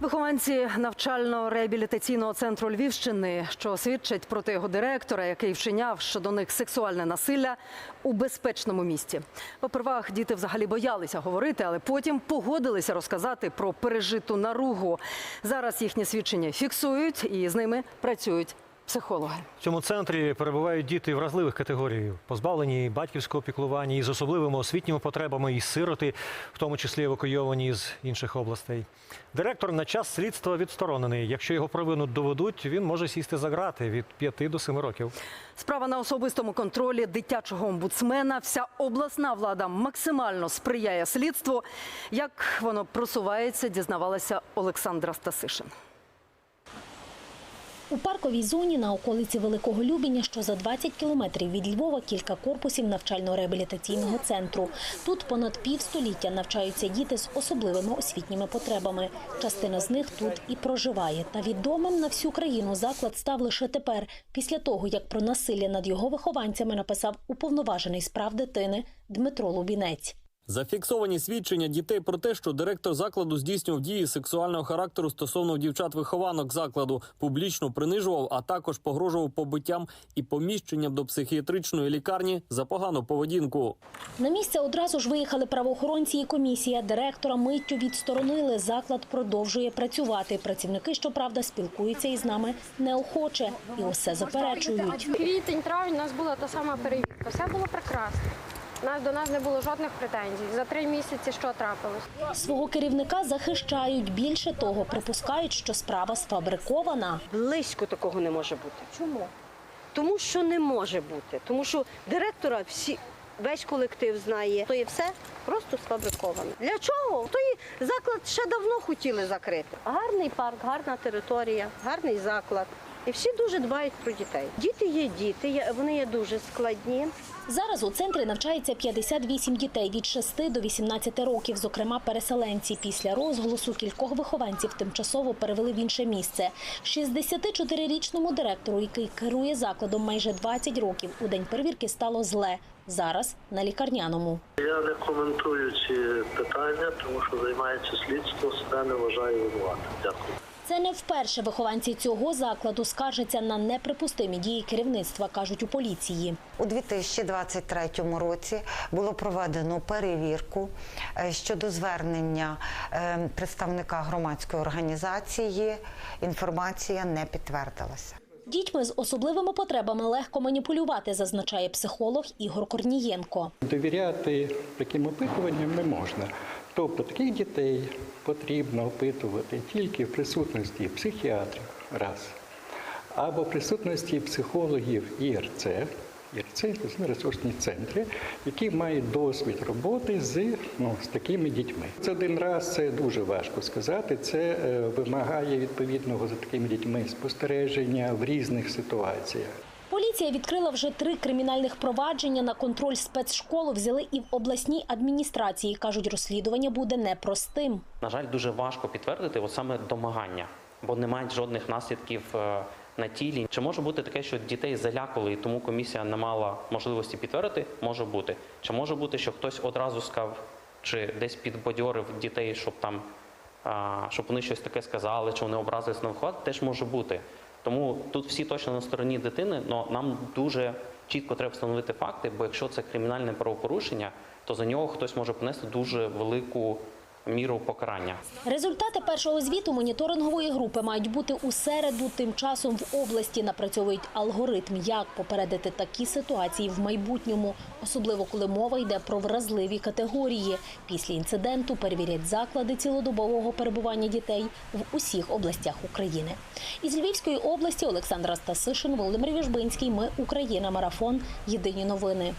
Вихованці навчально-реабілітаційного центру Львівщини, що свідчать проти його директора, який вчиняв щодо них сексуальне насилля у безпечному місті. Попервах діти взагалі боялися говорити, але потім погодилися розказати про пережиту наругу. Зараз їхні свідчення фіксують і з ними працюють психологи. В цьому центрі перебувають діти вразливих категорій, позбавлені батьківського піклування із особливими освітніми потребами і сироти, в тому числі евакуйовані з інших областей. Директор на час слідства відсторонений. Якщо його провину доведуть, він може сісти за грати від 5 до 7 років. Справа на особистому контролі дитячого омбудсмена. Вся обласна влада максимально сприяє слідству. Як воно просувається, дізнавалася Олександра Стасишин. У парковій зоні на околиці Великого Любіня, що за 20 кілометрів від Львова, кілька корпусів навчально-реабілітаційного центру. Тут понад півстоліття навчаються діти з особливими освітніми потребами. Частина з них тут і проживає. Та відомим на всю країну заклад став лише тепер, після того, як про насилля над його вихованцями написав уповноважений з прав дитини Дмитро Лубінець. Зафіксовані свідчення дітей про те, що директор закладу здійснював дії сексуального характеру стосовно дівчат-вихованок закладу, публічно принижував, а також погрожував побиттям і поміщенням до психіатричної лікарні за погану поведінку. На місце одразу ж виїхали правоохоронці і комісія. Директора миттю відсторонили. Заклад продовжує працювати. Працівники, щоправда, спілкуються із нами неохоче і усе заперечують. Квітень, травень у нас була та сама перевірка. Все було прекрасно. Нас до нас не було жодних претензій. За три місяці що трапилось? Свого керівника захищають. Більше того, припускають, що справа сфабрикована. Близько такого не може бути. Чому? Тому що не може бути. Тому що директора всі. Весь колектив знає, то є все просто сфабриковане. Для чого? То і заклад ще давно хотіли закрити. Гарний парк, гарна територія, гарний заклад. І всі дуже дбають про дітей. Діти є діти, вони є дуже складні. Зараз у центрі навчається 58 дітей від 6 до 18 років, зокрема переселенці. Після розголосу кількох вихованців тимчасово перевели в інше місце. 64-річному директору, який керує закладом майже 20 років, у день перевірки стало зле. Зараз на лікарняному. Я не коментую ці питання, тому що займається слідство, себе не вважаю винуватим. Дякую. Це не вперше вихованці цього закладу скаржаться на неприпустимі дії керівництва, кажуть у поліції. У 2023 році було проведено перевірку е, щодо звернення е, представника громадської організації. Інформація не підтвердилася. Дітьми з особливими потребами легко маніпулювати, зазначає психолог Ігор Корнієнко. Довіряти таким опитуванням не можна. Тобто таких дітей потрібно опитувати тільки в присутності психіатрів, раз, або в присутності психологів ІРЦ, ІРЦ – це ресурсні центри, які мають досвід роботи з, ну, з такими дітьми. Це один раз це дуже важко сказати. Це е, вимагає відповідного за такими дітьми спостереження в різних ситуаціях. Поліція відкрила вже три кримінальних провадження на контроль спецшколу. Взяли і в обласній адміністрації. кажуть, розслідування буде непростим. на жаль, дуже важко підтвердити от саме домагання, бо не мають жодних наслідків е, на тілі. Чи може бути таке, що дітей залякали, і тому комісія не мала можливості підтвердити? Може бути. Чи може бути, що хтось одразу сказав, чи десь підбадьорив дітей, щоб там щоб вони щось таке сказали, чи вони образились на виховати, теж може бути. Тому тут всі точно на стороні дитини, але нам дуже чітко треба встановити факти, бо якщо це кримінальне правопорушення, то за нього хтось може понести дуже велику міру покарання. Результати першого звіту моніторингової групи мають бути у середу. Тим часом в області напрацьовують алгоритм, як попередити такі ситуації в майбутньому, особливо коли мова йде про вразливі категорії. Після інциденту перевірять заклади цілодобового перебування дітей в усіх областях України. Із Львівської області Олександра Стасишин, Володимир Віжбинський. Ми Україна. Марафон. Єдині новини.